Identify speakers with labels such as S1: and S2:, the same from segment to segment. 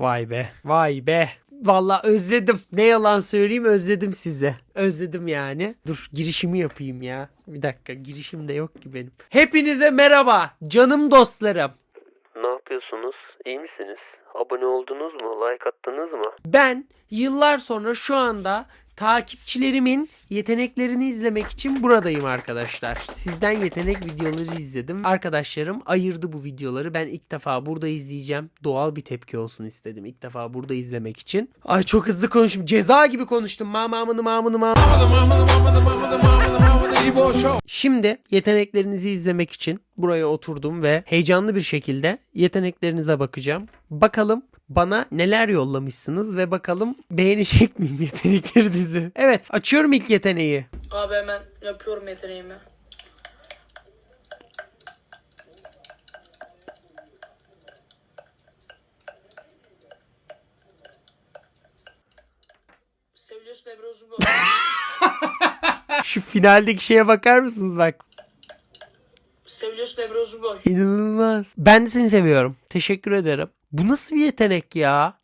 S1: Vay be. Vay be. Valla özledim. Ne yalan söyleyeyim özledim sizi. Özledim yani. Dur girişimi yapayım ya. Bir dakika girişim de yok ki benim. Hepinize merhaba. Canım dostlarım.
S2: Ne yapıyorsunuz? İyi misiniz? Abone oldunuz mu? Like attınız mı?
S1: Ben yıllar sonra şu anda takipçilerimin yeteneklerini izlemek için buradayım arkadaşlar. Sizden yetenek videoları izledim. Arkadaşlarım ayırdı bu videoları. Ben ilk defa burada izleyeceğim. Doğal bir tepki olsun istedim. İlk defa burada izlemek için. Ay çok hızlı konuştum. Ceza gibi konuştum. Mamamını mamını mamını. Şimdi yeteneklerinizi izlemek için buraya oturdum ve heyecanlı bir şekilde yeteneklerinize bakacağım. Bakalım bana neler yollamışsınız ve bakalım beğenecek miyim yeteneklerinizi. Evet açıyorum ilk yeteneği.
S3: Abi hemen yapıyorum yeteneğimi. Seviyorsun Ebru'su bu.
S1: Şu finaldeki şeye bakar mısınız bak.
S3: Ebru'su bu.
S1: İnanılmaz. Ben de seni seviyorum. Teşekkür ederim. Bu nasıl bir yetenek ya?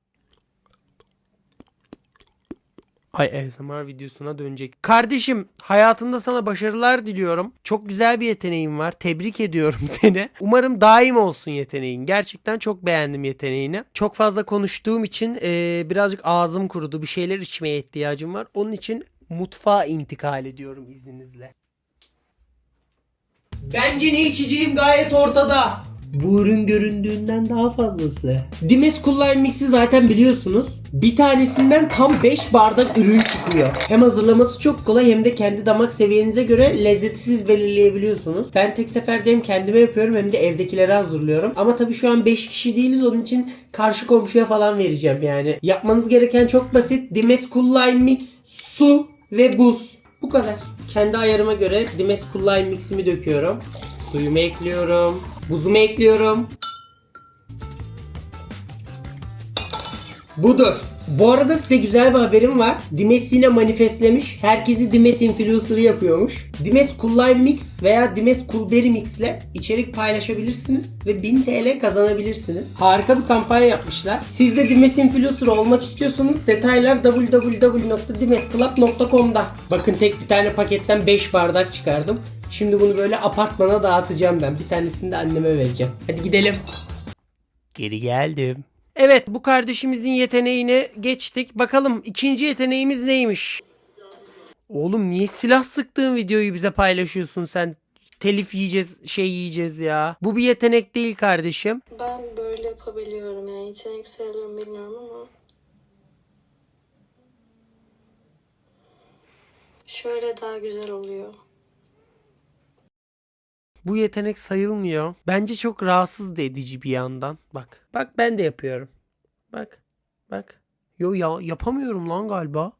S1: Ay ASMR videosuna dönecek. Kardeşim hayatında sana başarılar diliyorum. Çok güzel bir yeteneğin var. Tebrik ediyorum seni. Umarım daim olsun yeteneğin. Gerçekten çok beğendim yeteneğini. Çok fazla konuştuğum için eee, birazcık ağzım kurudu. Bir şeyler içmeye ihtiyacım var. Onun için mutfağa intikal ediyorum izninizle. Bence ne içeceğim gayet ortada. Bu ürün göründüğünden daha fazlası. Dimes Lime Mix'i zaten biliyorsunuz. Bir tanesinden tam 5 bardak ürün çıkıyor. Hem hazırlaması çok kolay hem de kendi damak seviyenize göre lezzeti siz belirleyebiliyorsunuz. Ben tek seferde hem kendime yapıyorum hem de evdekilere hazırlıyorum. Ama tabii şu an 5 kişi değiliz onun için karşı komşuya falan vereceğim yani. Yapmanız gereken çok basit. Dimes Lime Mix, su ve buz. Bu kadar. Kendi ayarıma göre Dimes Cool Lime Mix'imi döküyorum. Suyumu ekliyorum. Buzumu ekliyorum. Budur. Bu arada size güzel bir haberim var. Dimes yine manifestlemiş. Herkesi Dimes influencer yapıyormuş. Dimes Lime Mix veya Dimes Berry Mix ile içerik paylaşabilirsiniz ve 1000 TL kazanabilirsiniz. Harika bir kampanya yapmışlar. Siz de Dimes influencer olmak istiyorsanız detaylar www.dimesclub.com'da. Bakın tek bir tane paketten 5 bardak çıkardım. Şimdi bunu böyle apartmana dağıtacağım ben. Bir tanesini de anneme vereceğim. Hadi gidelim. Geri geldim. Evet bu kardeşimizin yeteneğini geçtik. Bakalım ikinci yeteneğimiz neymiş? Oğlum niye silah sıktığın videoyu bize paylaşıyorsun sen? Telif yiyeceğiz, şey yiyeceğiz ya. Bu bir yetenek değil kardeşim.
S4: Ben böyle yapabiliyorum yani yetenek sayılıyor bilmiyorum ama. Şöyle daha güzel oluyor.
S1: Bu yetenek sayılmıyor. Bence çok rahatsız da edici bir yandan. Bak. Bak ben de yapıyorum. Bak. Bak. Yo ya yapamıyorum lan galiba.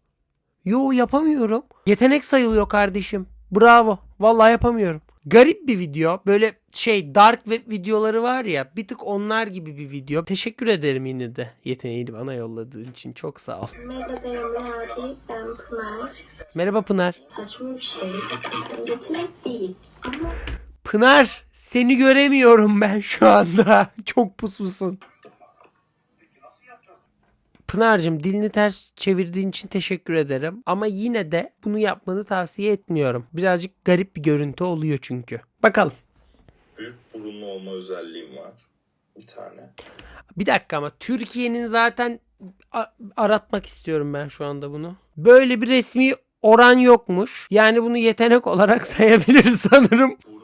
S1: Yo yapamıyorum. Yetenek sayılıyor kardeşim. Bravo. Vallahi yapamıyorum. Garip bir video. Böyle şey dark web videoları var ya. Bir tık onlar gibi bir video. Teşekkür ederim yine de yeteneğini bana yolladığın için. Çok sağ ol.
S5: Merhaba benim Hadi, ben Pınar.
S1: Merhaba Pınar.
S5: Saçma bir şey. Yetenek değil. Ama
S1: Pınar seni göremiyorum ben şu anda. Çok pususun. Pınar'cığım dilini ters çevirdiğin için teşekkür ederim. Ama yine de bunu yapmanı tavsiye etmiyorum. Birazcık garip bir görüntü oluyor çünkü. Bakalım.
S6: büyük burunlu olma özelliğim var. Bir tane.
S1: Bir dakika ama Türkiye'nin zaten aratmak istiyorum ben şu anda bunu. Böyle bir resmi oran yokmuş. Yani bunu yetenek olarak sayabiliriz sanırım.
S6: Burnumla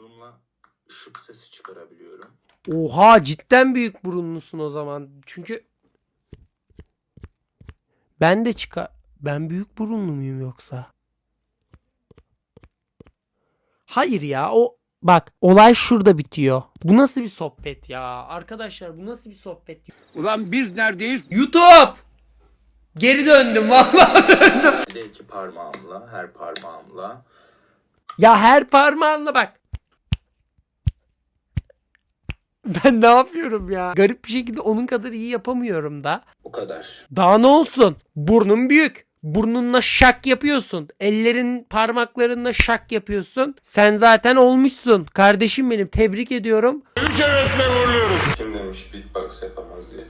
S6: ışık sesi çıkarabiliyorum.
S1: Oha cidden büyük burunlusun o zaman. Çünkü ben de çıkar. Ben büyük burunlu muyum yoksa? Hayır ya o bak olay şurada bitiyor. Bu nasıl bir sohbet ya? Arkadaşlar bu nasıl bir sohbet?
S7: Ulan biz neredeyiz?
S1: YouTube! Geri döndüm vallahi.
S6: Bir de iki parmağımla, her parmağımla
S1: Ya her parmağınla bak. Ben ne yapıyorum ya? Garip bir şekilde onun kadar iyi yapamıyorum da.
S6: o kadar.
S1: Daha ne olsun? Burnun büyük. Burnunla şak yapıyorsun. Ellerin parmaklarınla şak yapıyorsun. Sen zaten olmuşsun. Kardeşim benim tebrik ediyorum.
S6: Kim demiş beatbox yapamaz diye.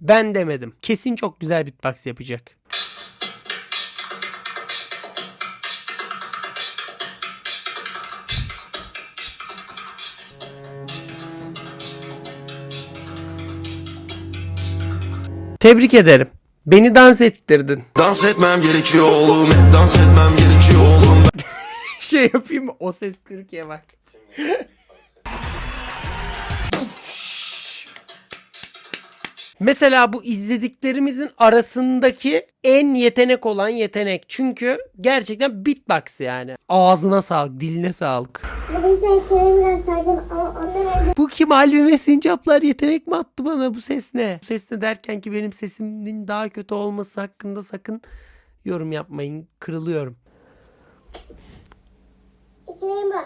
S1: Ben demedim. Kesin çok güzel beatbox yapacak. Tebrik ederim. Beni dans ettirdin.
S8: Dans etmem gerekiyor oğlum Dans etmem gerekiyor oğlum
S1: şey yapayım mı? O ses Türkiye bak. Mesela bu izlediklerimizin arasındaki en yetenek olan yetenek. Çünkü gerçekten beatbox yani. Ağzına sağlık, diline sağlık.
S5: Bugün sen yeteneğimi gösterdim ama ondan önce
S1: Bu kim Halvi ve Sincaplar yetenek mi attı bana bu ses ne? Bu ses ne derken ki benim sesimin daha kötü olması hakkında sakın yorum yapmayın. Kırılıyorum.
S5: yeteneğim var.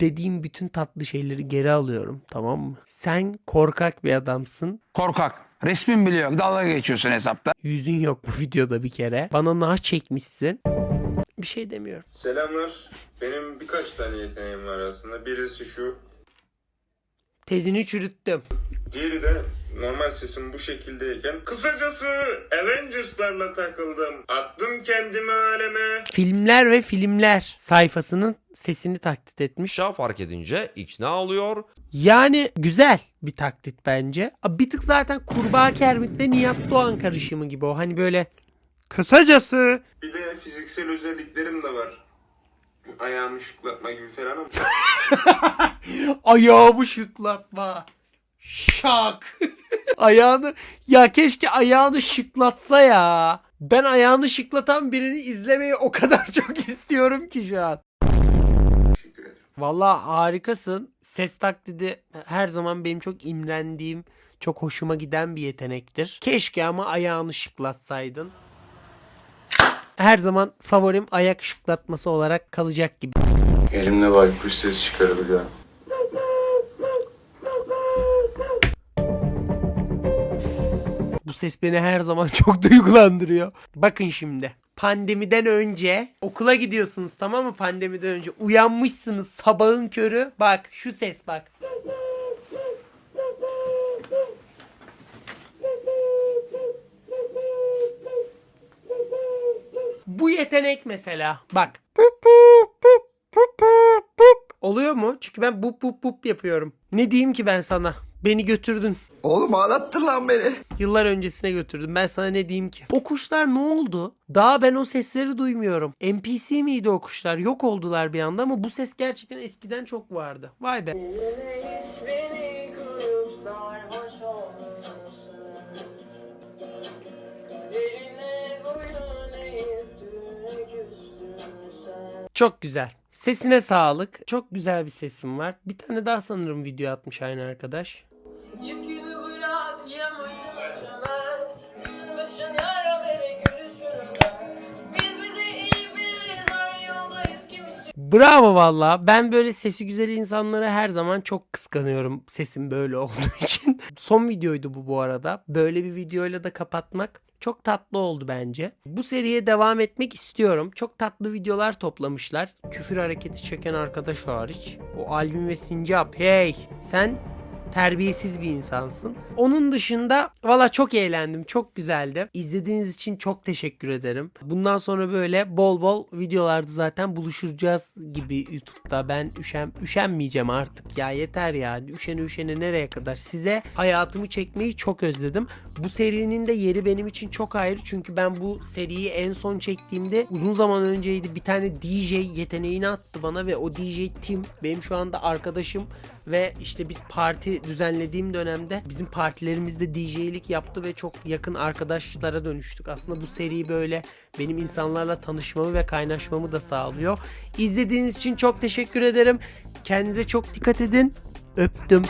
S1: dediğim bütün tatlı şeyleri geri alıyorum tamam mı? Sen korkak bir adamsın.
S7: Korkak. Resmin bile yok. Dalga geçiyorsun hesapta.
S1: Yüzün yok bu videoda bir kere. Bana nah çekmişsin. Bir şey demiyorum.
S6: Selamlar. Benim birkaç tane yeteneğim var aslında. Birisi şu.
S1: Tezini çürüttüm.
S6: Diğeri de normal sesim bu şekildeyken. Kısacası Avengers'larla takıldım. Attım kendimi aleme.
S1: Filmler ve filmler sayfasının sesini taklit etmiş.
S9: Şah fark edince ikna oluyor.
S1: Yani güzel bir taklit bence. Bir tık zaten Kurbağa Kermit'le Nihat Doğan karışımı gibi o. Hani böyle kısacası
S6: Bir de fiziksel özelliklerim de var. Ayağımı şıklatma gibi falan ama.
S1: ayağımı şıklatma. Şak. ayağını ya keşke ayağını şıklatsa ya. Ben ayağını şıklatan birini izlemeyi o kadar çok istiyorum ki şu an.
S6: Teşekkür ederim.
S1: Vallahi harikasın. Ses taklidi her zaman benim çok imrendiğim, çok hoşuma giden bir yetenektir. Keşke ama ayağını şıklatsaydın. Her zaman favorim ayak şıklatması olarak kalacak gibi.
S6: Elimle baykuş ses çıkarabiliyor.
S1: Bu ses beni her zaman çok duygulandırıyor. Bakın şimdi. Pandemiden önce okula gidiyorsunuz tamam mı? Pandemiden önce uyanmışsınız sabahın körü. Bak şu ses bak. Bu yetenek mesela. Bak. Oluyor mu? Çünkü ben bup bup bup yapıyorum. Ne diyeyim ki ben sana? Beni götürdün.
S8: Oğlum ağlattın lan beni
S1: Yıllar öncesine götürdüm. Ben sana ne diyeyim ki? O kuşlar ne oldu? Daha ben o sesleri duymuyorum. NPC miydi o kuşlar? Yok oldular bir anda ama bu ses gerçekten eskiden çok vardı. Vay be. Çok güzel. Sesine sağlık. Çok güzel bir sesim var. Bir tane daha sanırım video atmış aynı arkadaş.
S3: Yükünü
S1: Bravo valla. Ben böyle sesi güzel insanları her zaman çok kıskanıyorum. Sesim böyle olduğu için. Son videoydu bu bu arada. Böyle bir videoyla da kapatmak çok tatlı oldu bence. Bu seriye devam etmek istiyorum. Çok tatlı videolar toplamışlar. Küfür hareketi çeken arkadaş hariç. O Alvin ve Sincap. Hey sen terbiyesiz bir insansın. Onun dışında valla çok eğlendim. Çok güzeldi. İzlediğiniz için çok teşekkür ederim. Bundan sonra böyle bol bol videolarda zaten buluşacağız gibi YouTube'da. Ben üşen, üşenmeyeceğim artık ya yeter ya. Üşene üşene nereye kadar. Size hayatımı çekmeyi çok özledim. Bu serinin de yeri benim için çok ayrı. Çünkü ben bu seriyi en son çektiğimde uzun zaman önceydi. Bir tane DJ yeteneğini attı bana ve o DJ Tim benim şu anda arkadaşım ve işte biz düzenlediğim dönemde bizim partilerimizde DJ'lik yaptı ve çok yakın arkadaşlara dönüştük. Aslında bu seri böyle benim insanlarla tanışmamı ve kaynaşmamı da sağlıyor. İzlediğiniz için çok teşekkür ederim. Kendinize çok dikkat edin. Öptüm.